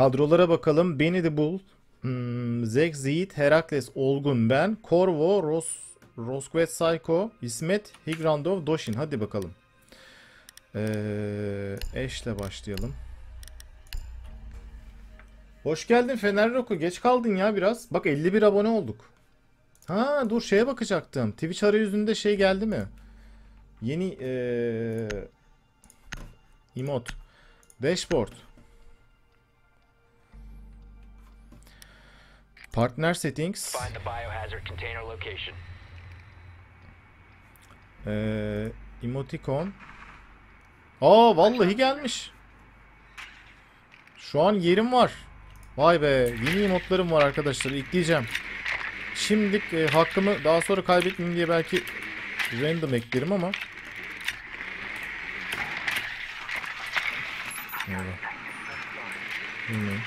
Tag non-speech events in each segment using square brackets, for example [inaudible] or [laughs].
Kadrolara bakalım. Benny the Bull, hmm, Zek Ziyit, Herakles, Olgun, ben, Korvo, Ros, Roskvet Psycho, İsmet, Higrandov, Doshin. Hadi bakalım. Ee, Ash'le başlayalım. Hoş geldin Fener Roku. Geç kaldın ya biraz. Bak 51 abone olduk. Ha dur şeye bakacaktım. Twitch arayüzünde şey geldi mi? Yeni ee, emot. Dashboard. Partner settings. Find the biohazard container location. Ee, emoticon. Aa vallahi gelmiş. Şu an yerim var. Vay be yeni emotlarım var arkadaşlar ekleyeceğim. Şimdilik e, hakkımı daha sonra kaybetmeyeyim diye belki random eklerim ama. Merhaba. Vurmayın.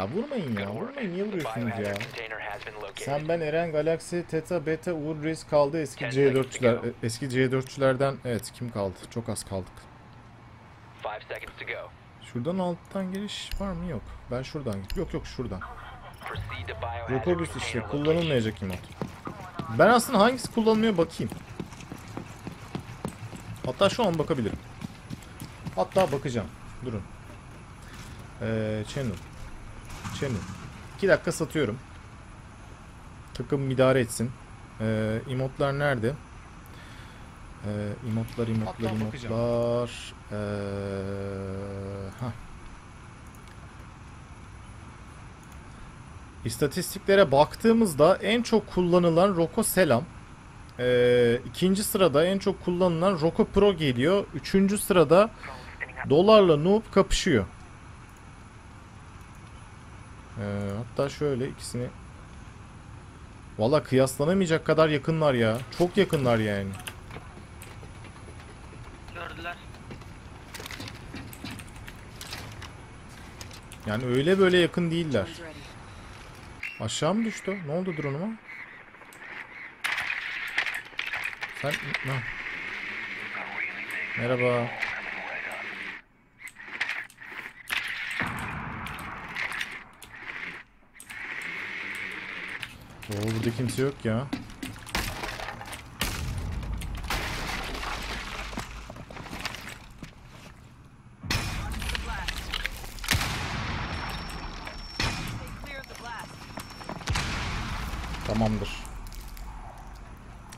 Ya vurmayın ya vurmayın niye vuruyorsunuz ya? Sen ben Eren Galaxy Teta Beta Uğur Reis kaldı eski C4'çüler e, eski C4'çülerden evet kim kaldı çok az kaldık. Şuradan alttan giriş var mı yok. Ben şuradan yok yok şuradan. Biohazard Rokobüs işte kullanılmayacak emot. Ben aslında hangisi kullanılmıyor bakayım. Hatta şu an bakabilirim. Hatta bakacağım. Durun. Ee, channel. Channel. 2 dakika satıyorum. Takım idare etsin. Ee, emotlar nerede? Ee, emotlar, emotlar, emotlar. Ee. İstatistiklere baktığımızda en çok kullanılan Roko Selam. Ee, ikinci sırada en çok kullanılan Roko Pro geliyor. Üçüncü sırada Dolarla Noob kapışıyor. Ee, hatta şöyle ikisini Valla kıyaslanamayacak kadar yakınlar ya. Çok yakınlar yani. Gördüler. Yani öyle böyle yakın değiller. Aşağı mı düştü? Ne oldu drone'uma? Sen... Ha. Merhaba. Oo, burada kimse yok ya. Tamamdır.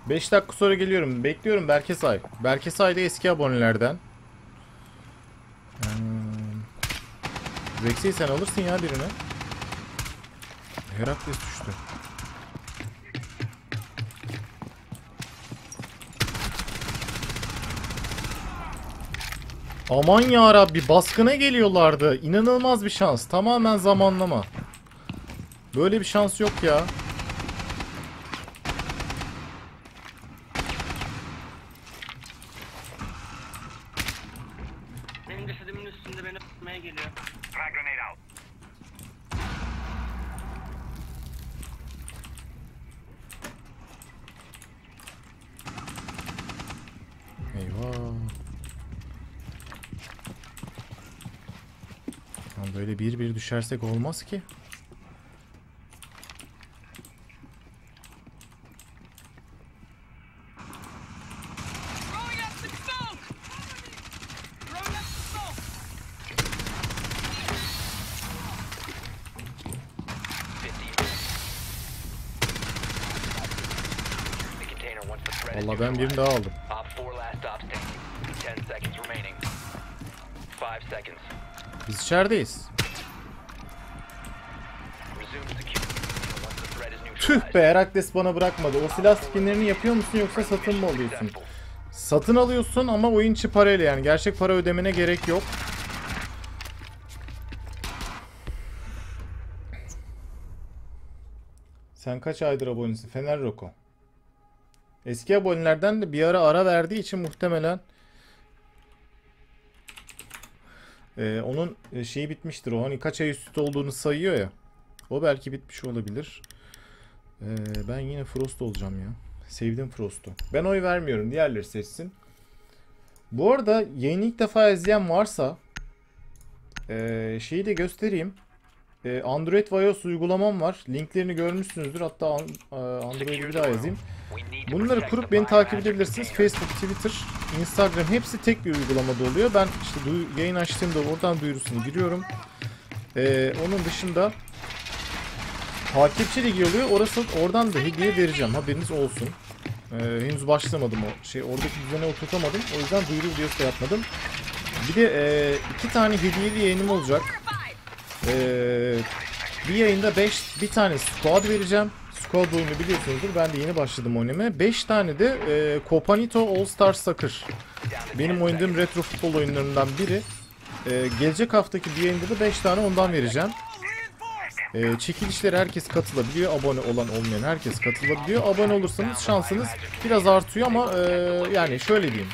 5 dakika sonra geliyorum. Bekliyorum Berkesay. Berkesay da eski abonelerden. Hmm. Sen alırsın ya birini. Herakles düştü. Aman ya Rabbi baskına geliyorlardı. İnanılmaz bir şans. Tamamen zamanlama. Böyle bir şans yok ya. Benim cesedimin üstünde beni öpmeye geliyor. Eyvah. Lan böyle bir bir düşersek olmaz ki. Throwing up some smoke! Throwing up some smoke! 15 The container once the threat is Vallahi ben birini neutralized. daha aldım. Op 4 last stop standing. 10 seconds remaining. 5 seconds. Biz içerideyiz. Resume security. Once the threat is Tüh be Herakles bana bırakmadı. O silah skinlerini yapıyor musun yoksa satın mı alıyorsun? Satın alıyorsun ama oyun içi parayla yani. Gerçek para ödemene gerek yok. Sen kaç aydır abonesin? Fener Roko. Eski abonelerden de bir ara ara verdiği için muhtemelen Ee, onun e, şeyi bitmiştir o. Hani kaç ay üstü olduğunu sayıyor ya. O belki bitmiş olabilir. Ee, ben yine Frost olacağım ya. Sevdim Frost'u. Ben oy vermiyorum. Diğerleri seçsin. Bu arada yayını ilk defa izleyen varsa Ee, şeyi de göstereyim. Ee, Android ve iOS uygulamam var. Linklerini görmüşsünüzdür. Hatta an- e, Android'i bir daha yazayım. Bunları kurup beni takip edebilirsiniz. Facebook, Twitter, Instagram hepsi tek bir uygulamada oluyor. Ben işte yayın açtığımda oradan duyurusunu giriyorum. Ee, onun dışında takipçi ligi oluyor. Orası oradan da hediye vereceğim. Haberiniz olsun. Ee, henüz başlamadım o şey. Oradaki düzene oturtamadım. O yüzden duyuru videosu da yapmadım. Bir de e, iki tane hediyeli yayınım olacak. Ee, bir yayında 5 bir tane squad vereceğim. Squad oyunu biliyorsunuzdur. Ben de yeni başladım oynamaya. 5 tane de e, Copanito All Star Soccer. Benim oynadığım retro futbol oyunlarından biri. E, gelecek haftaki bir yayında da 5 tane ondan vereceğim. E, çekilişlere herkes katılabiliyor. Abone olan olmayan herkes katılabiliyor. Abone olursanız şansınız biraz artıyor ama e, yani şöyle diyeyim.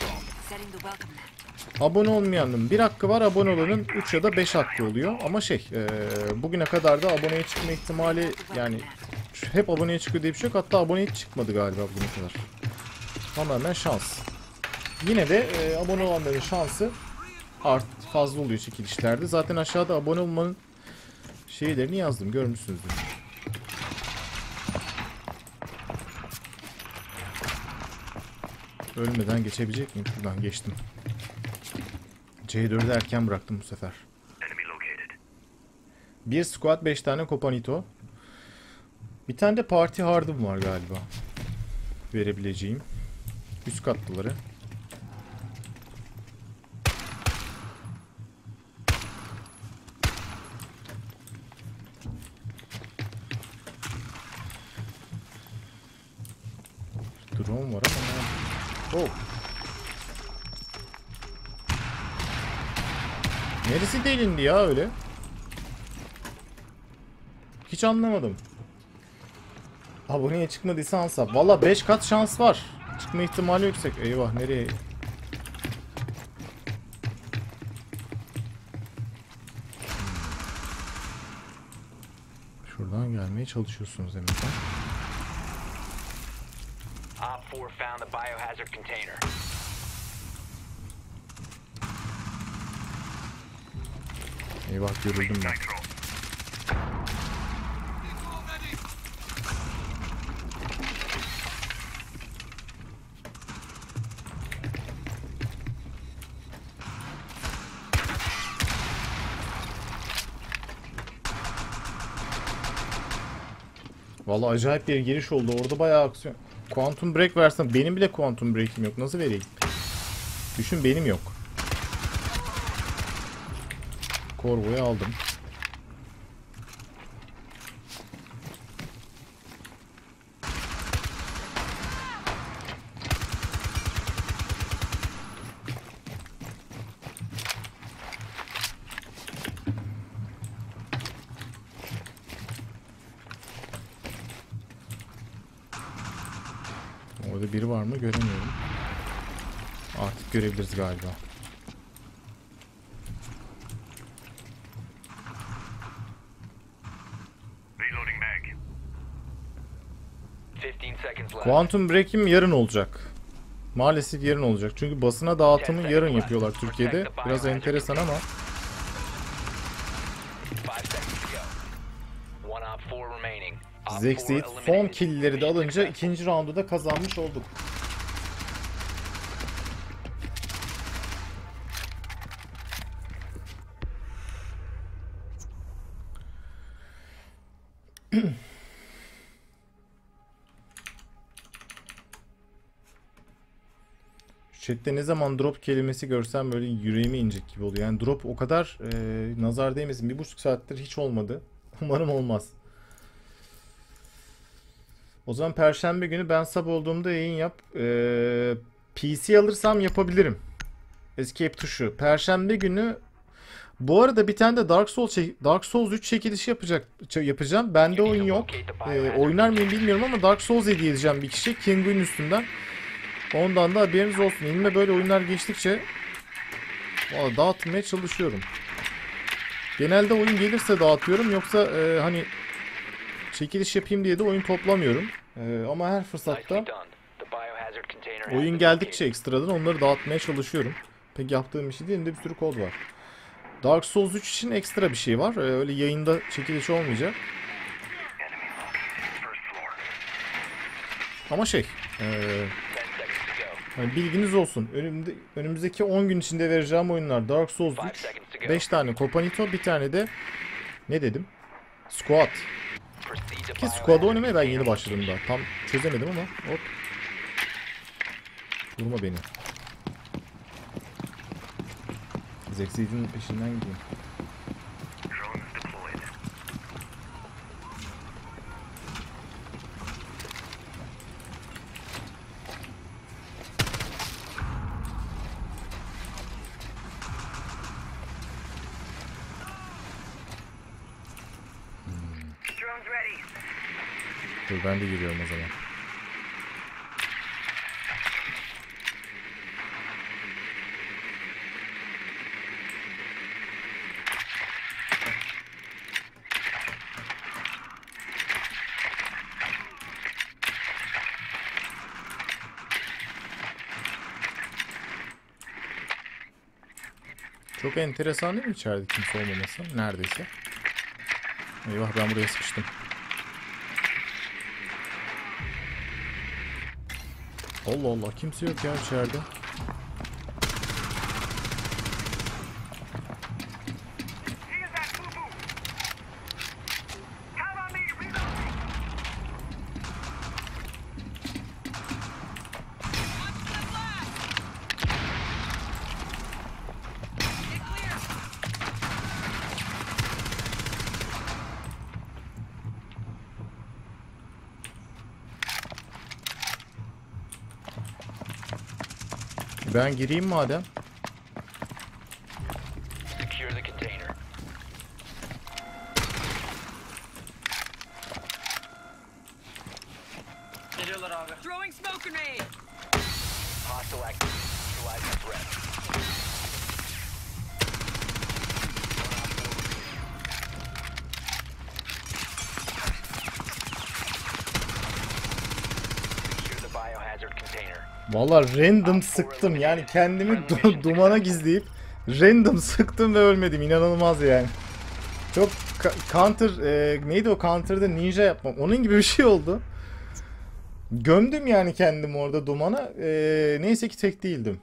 Abone olmayanın bir hakkı var, abone olanın 3 ya da 5 hakkı oluyor. Ama şey, e, bugüne kadar da aboneye çıkma ihtimali yani hep aboneye çıkıyor diye bir şey yok. Hatta aboneye hiç çıkmadı galiba bugüne kadar. Tamamen şans. Yine de e, abone olanların şansı art fazla oluyor çekilişlerde. Zaten aşağıda abone olmanın şeylerini yazdım, görmüşsünüzdür. Ölmeden geçebilecek miyim? Şuradan geçtim. C4'ü erken bıraktım bu sefer. Bir squad 5 tane Copanito. Bir tane de Party Hard'ım var galiba. Verebileceğim. Üst katlıları. Neresi delindi ya öyle? Hiç anlamadım. Aboneye çıkmadıysa ansap. Valla 5 kat şans var. Çıkma ihtimali yüksek. Eyvah nereye? Şuradan gelmeye çalışıyorsunuz demek. Op 4 found the biohazard container. Eyvah görüldüm ben. Vallahi acayip bir giriş oldu. Orada bayağı aksiyon. Quantum Break versen benim bile Quantum Break'im yok. Nasıl vereyim? Düşün benim yok. Corvo'yu aldım. Orada biri var mı göremiyorum. Artık görebiliriz galiba. Quantum Break'im yarın olacak. Maalesef yarın olacak. Çünkü basına dağıtımı yarın yapıyorlar Türkiye'de. Biraz enteresan ama 5 seconds to go. One op 4 remaining. Op 4 Zexit son killleri de alınca ikinci roundu da kazanmış olduk. Chat'te ne zaman drop kelimesi görsem böyle yüreğime inecek gibi oluyor. Yani drop o kadar e, nazar değmesin. Bir buçuk saattir hiç olmadı. [laughs] Umarım olmaz. O zaman perşembe günü ben sab olduğumda yayın yap. Ee, PC alırsam yapabilirim. Escape tuşu. Perşembe günü bu arada bir tane de Dark Souls Dark Souls 3 çekilişi yapacak yapacağım. Bende oyun yok. Ee, oynar mıyım bilmiyorum ama Dark Souls hediye edeceğim bir kişi Kingu'nun üstünden. Ondan da haberiniz olsun. Elime böyle oyunlar geçtikçe valla dağıtmaya çalışıyorum. Genelde oyun gelirse dağıtıyorum yoksa e, hani çekiliş yapayım diye de oyun toplamıyorum. E, ama her fırsatta oyun geldikçe ekstradan onları dağıtmaya çalışıyorum. Pek yaptığım bir şey değil. Elimde bir sürü kod var. Dark Souls 3 için ekstra bir şey var. Ee, Öyle yayında çekiliş olmayacak. Ama şey, 10 seconds hani bilginiz olsun. Önümde, önümüzdeki 10 gün içinde vereceğim oyunlar Dark Souls 5 3, seconds to go. 5 tane Copanito, bir tane de ne dedim? Squad. Ki biohazard Squad oynamaya ben yeni başladım daha. Tam çözemedim ama hop. Vurma beni. Zexid'in peşinden gideyim. Ben de giriyorum o zaman. Çok enteresan değil mi içeride kimse olmaması? Neredeyse. Eyvah ben buraya sıkıştım. Allah Allah kimse yok ya içeride. Ben gireyim madem. Valla random sıktım yani kendimi du- dumana gizleyip random [laughs] sıktım ve ölmedim inanılmaz yani. Çok counter e, neydi o counter'da ninja yapmam onun gibi bir şey oldu. Gömdüm yani kendimi orada dumana. E, neyse ki tek değildim.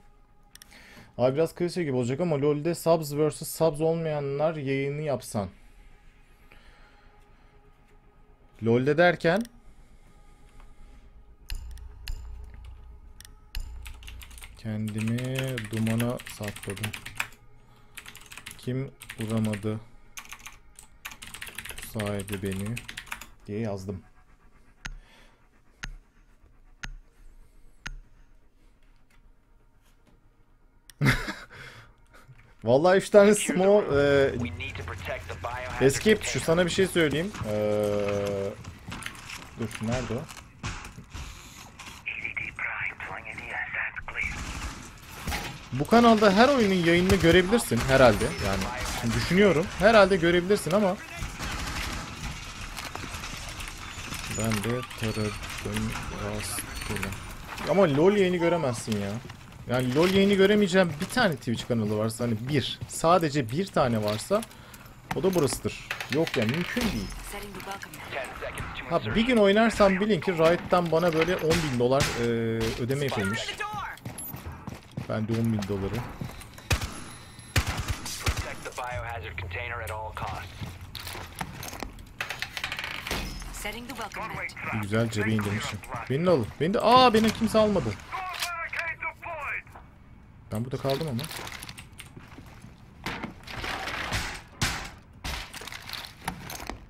Abi biraz klişe gibi olacak ama LoL'de subs vs subs olmayanlar yayını yapsan. LoL'de derken Kendimi dumana sakladım. Kim vuramadı bu beni diye yazdım. [laughs] Vallahi 3 tane small e, escape container. sana bir şey söyleyeyim. Ee, dur nerede o? Bu kanalda her oyunun yayınını görebilirsin herhalde. Yani şimdi düşünüyorum. Herhalde görebilirsin ama ben de taradım rastgele. Ama LoL yayını göremezsin ya. Yani LoL yayını göremeyeceğim bir tane Twitch kanalı varsa hani bir. Sadece bir tane varsa o da burasıdır. Yok ya mümkün değil. Setting the welcome mat. 10 seconds to Ha bir gün oynarsam bilin ki Riot'tan bana böyle 10 bin dolar e, ödeme yapılmış. Ben de 10 bin doları. Güzel cebe indirmişim. Beni de alın. Beni de... Aa beni kimse almadı. Ben burada kaldım ama.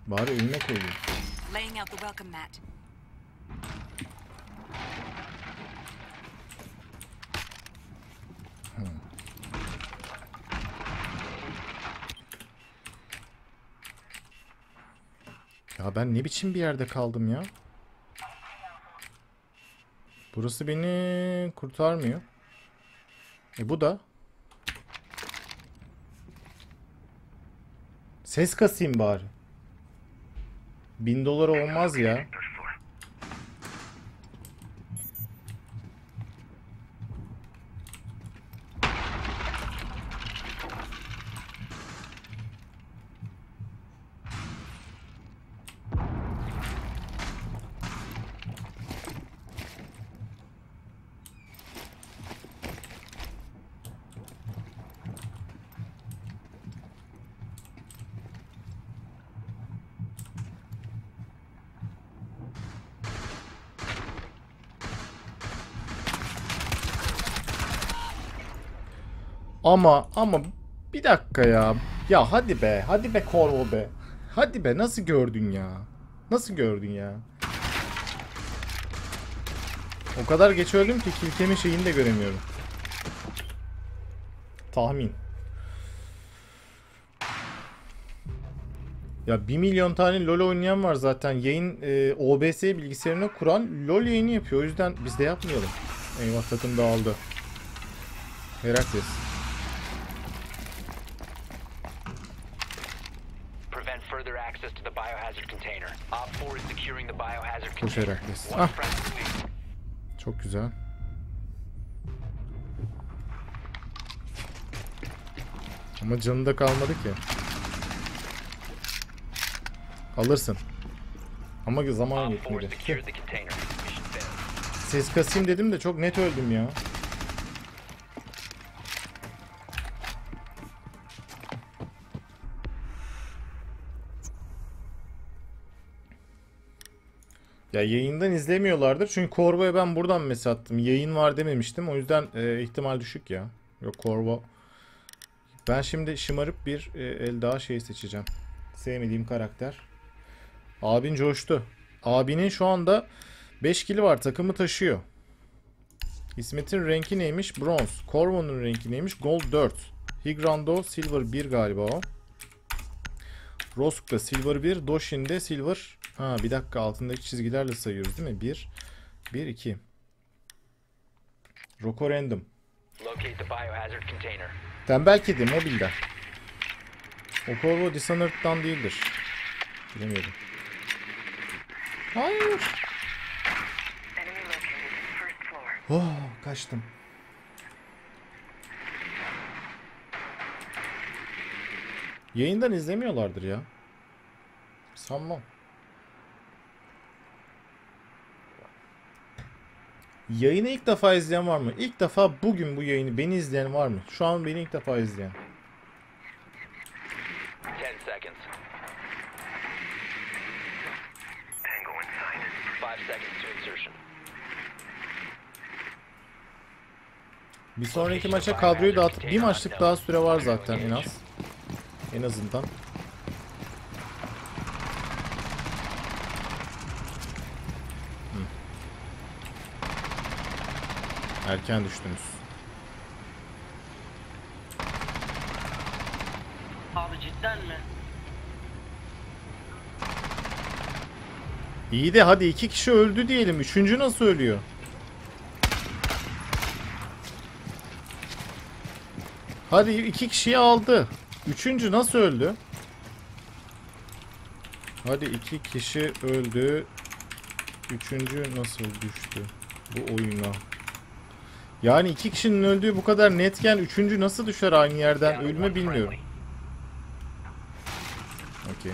Bari önüne koyayım. Ben ne biçim bir yerde kaldım ya? Burası beni kurtarmıyor. E bu da. Ses kasayım bari. Bin dolar olmaz ya. Ama ama bir dakika ya. Ya hadi be. Hadi be Corvo be. Hadi be nasıl gördün ya? Nasıl gördün ya? O kadar geç öldüm ki kilitemin şeyini de göremiyorum. Tahmin. Ya 1 milyon tane LoL oynayan var zaten. Yayın e, OBS bilgisayarına kuran LoL yayını yapıyor. O yüzden biz de yapmayalım. Eyvah takım dağıldı. Herakles. Prevent further access to the biohazard container. Op 4 is securing the biohazard Koş container. Herakles. One Ah çok güzel. Ama canı da kalmadı ki. Alırsın. Ama zaman Op 4 yetmedi. Ses kasayım dedim de çok net öldüm ya. Ya yayından izlemiyorlardır. Çünkü Corvo'ya ben buradan mesaj attım. Yayın var dememiştim. O yüzden e, ihtimal düşük ya. Yok Corvo. Ben şimdi şımarıp bir e, el daha şey seçeceğim. Sevmediğim karakter. Abin coştu. Abinin şu anda 5 kili var. Takımı taşıyor. İsmet'in renki neymiş? Bronz. Corvo'nun renki neymiş? Gold 4. Higrando Silver 1 galiba o. Rosk'ta Silver 1. Doshin'de Silver. Ha bir dakika altındaki çizgilerle sayıyoruz değil mi? 1. 1 2. Roko Random. Tembel kedi mobilden. O Corvo Dishonored'dan değildir. Bilemiyorum. Hayır. Enemy located. First floor. Oh, kaçtım. Yayından izlemiyorlardır ya. Sanmam. Yayını ilk defa izleyen var mı? İlk defa bugün bu yayını beni izleyen var mı? Şu an beni ilk defa izleyen. 10 seconds. Tango inside. 5 seconds to insertion. Bir sonraki maça kadroyu dağıtıp bir maçlık daha süre var zaten en az. En azından. Erken düştünüz. Abi cidden mi? İyi de hadi iki kişi öldü diyelim. Üçüncü nasıl ölüyor? Hadi iki kişiyi aldı. Üçüncü nasıl öldü? Hadi iki kişi öldü. Üçüncü nasıl düştü bu oyuna? Yani iki kişinin öldüğü bu kadar netken üçüncü nasıl düşer aynı yerden ölme bilmiyorum. Okey.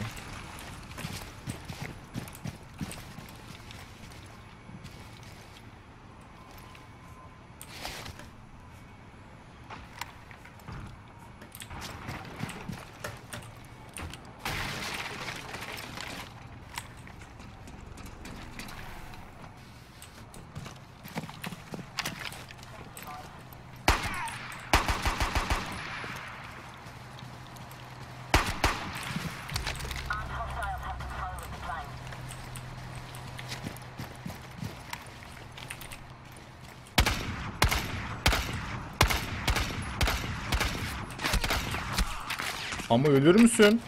Ama ölür müsün?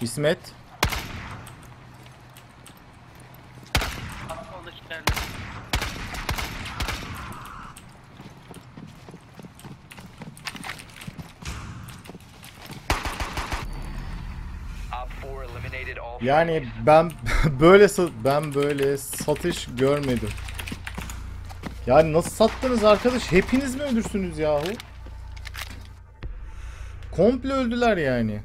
İsmet. Abi soldakilerde. Op 4 eliminated all Yani ben [laughs] böyle ben böyle satış görmedim. Yani nasıl sattınız arkadaş? Hepiniz mi ölürsünüz yahu? Komple öldüler yani.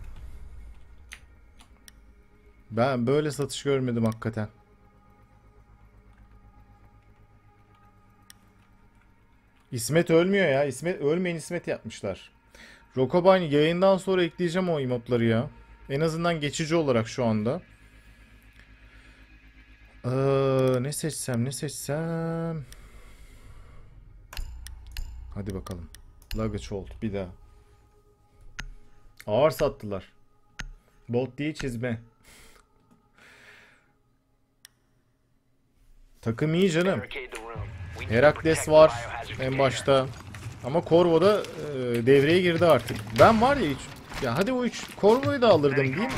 Ben böyle satış görmedim hakikaten. İsmet ölmüyor ya. İsmet ölmeyen İsmet yapmışlar. Rokobani yayından sonra ekleyeceğim o emotları ya. En azından geçici olarak şu anda. Ee, ne seçsem ne seçsem. Hadi bakalım. Luggage hold bir daha. Ağır sattılar. Bot diye çizme. Takım iyi canım. Herakles var en başta. Ama Corvo da e, devreye girdi artık. Ben var ya hiç... Ya hadi o üç Corvo'yu da alırdım değil mi?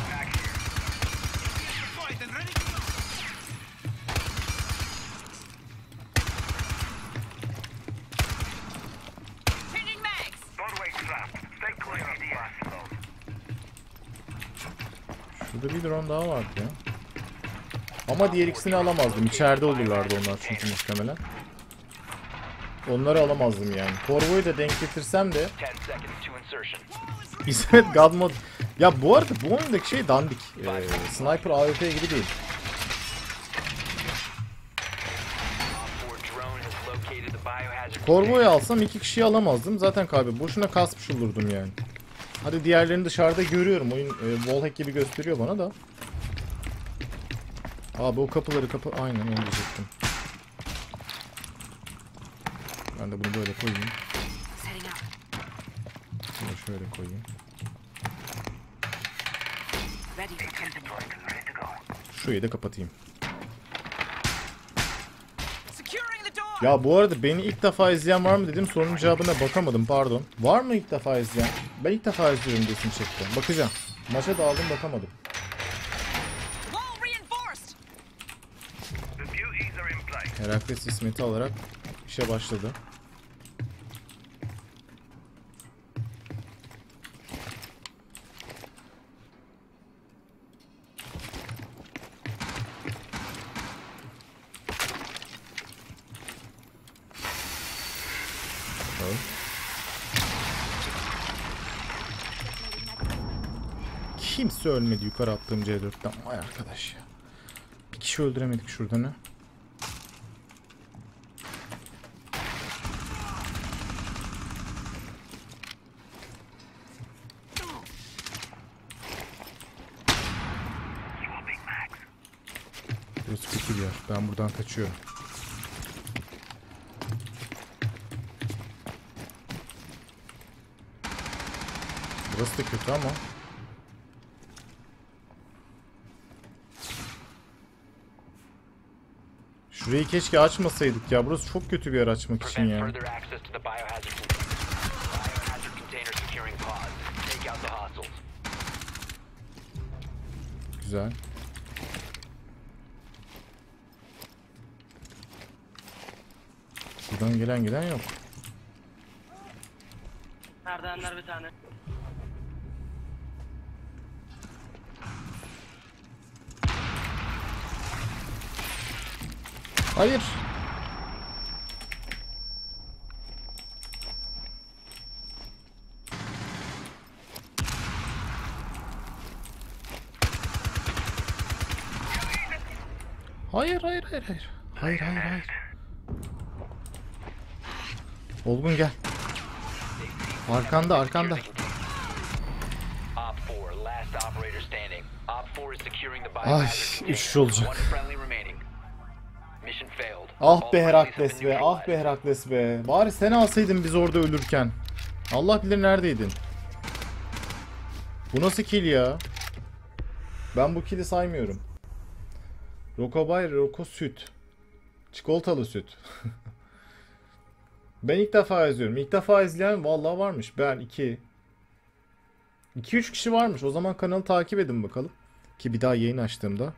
Şurada bir drone daha vardı ya. Ama diğer ikisini alamazdım. İçeride olurlardı onlar çünkü muhtemelen. Onları alamazdım yani. Corvo'yu da denk getirsem de 10 seconds to insertion. İsmet God mod. Ya bu arada bu oyundaki şey dandik. Ee, Sniper AWP gibi değil. Op 4 drone has located the biohazard Corvo'yu alsam iki kişiyi alamazdım. Zaten kaybı. Boşuna kasmış olurdum yani. Hadi diğerlerini dışarıda görüyorum. Oyun e, wallhack gibi gösteriyor bana da. Abi o kapıları kapı... Aynen onu diyecektim. Ben de bunu böyle koyayım. Bunu şöyle koyayım. Şurayı da kapatayım. Ya bu arada beni ilk defa izleyen var mı dedim sorunun cevabına bakamadım pardon. Var mı ilk defa izleyen? Ben ilk defa izliyorum desin çekti. Bakacağım. Maça daldım bakamadım. Herakles İsmet'i alarak işe başladı. Bakalım. Kimse ölmedi yukarı attığım C4'ten. Vay arkadaş ya. Bir kişi öldüremedik şurada ne? Swapping mags. Burası kötü bir yer. Ben buradan kaçıyorum. Burası da kötü ama. Şurayı keşke açmasaydık ya. Burası çok kötü bir yer açmak için ya. Güzel. Buradan gelen giden yok. Merdivenler bir tane. Hayır. Hayır hayır hayır hayır. Hayır hayır hayır. Olgun gel. Arkanda arkanda. Op 4, last Ah be Herakles be, ah be. Herakles be. Bari seni alsaydın biz orada ölürken. Allah bilir neredeydin. Bu nasıl kill ya? Ben bu kill'i saymıyorum. Rokobay Roko süt. Çikolatalı süt. [laughs] ben ilk defa izliyorum. İlk defa izleyen vallahi varmış. Ben 2 2-3 kişi varmış. O zaman kanalı takip edin bakalım. Ki bir daha yayın açtığımda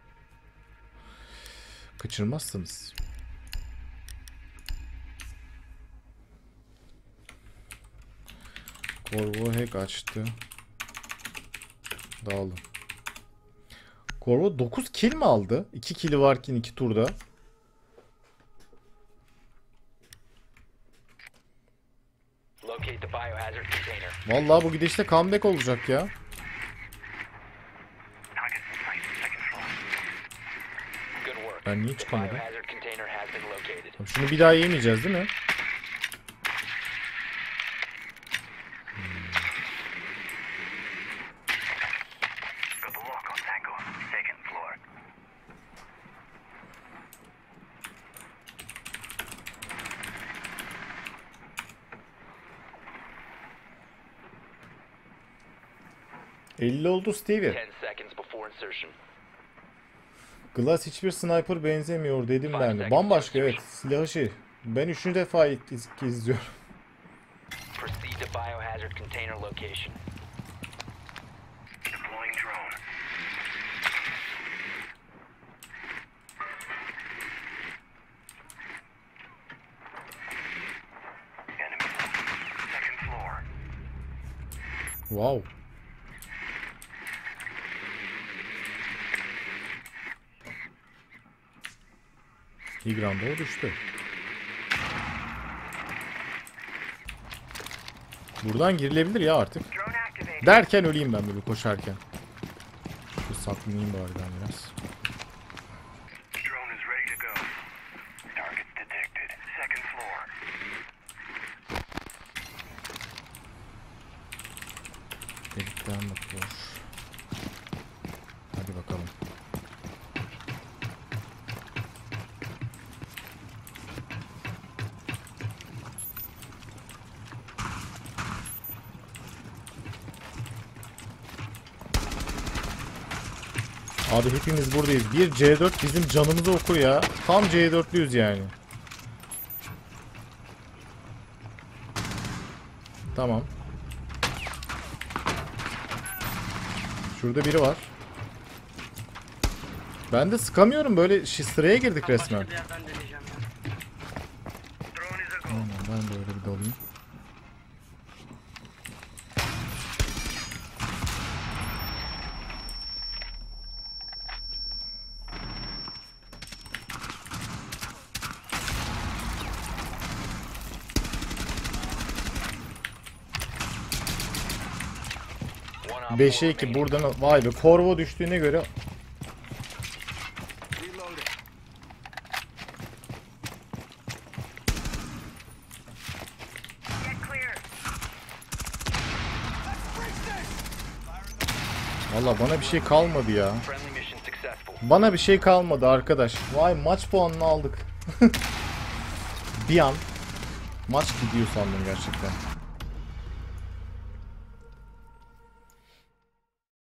kaçırmazsınız. Corvo hack açtı. Dağılın. Corvo 9 kill mi aldı? 2 kill'i varken 2 turda. Vallahi bu gidişte comeback olacak ya. Ben niye çıkamadım? Şunu bir daha yemeyeceğiz değil mi? 50 oldu Stevie. 10 seconds before insertion. Glass hiçbir sniper benzemiyor dedim ben Bambaşka evet. Silahı şey. Ben üçüncü defa iz- izliyorum. Proceed Tigranda o düştü. Buradan girilebilir ya artık. Derken öleyim ben böyle koşarken. Şu saklanayım bari ben biraz. Drone is Abi hepimiz buradayız. Bir C4 bizim canımızı okur ya. Tam C4'lüyüz yani. Tamam. Şurada biri var. Ben de sıkamıyorum böyle sıraya girdik resmen. Aynen ben de öyle bir dalayım. One op 5'e four 2 remaining. buradan vay be Corvo düştüğüne göre. Valla bana bir şey kalmadı ya. Bana bir şey kalmadı arkadaş. Vay maç puanını aldık. [laughs] bir an maç gidiyor sandım gerçekten.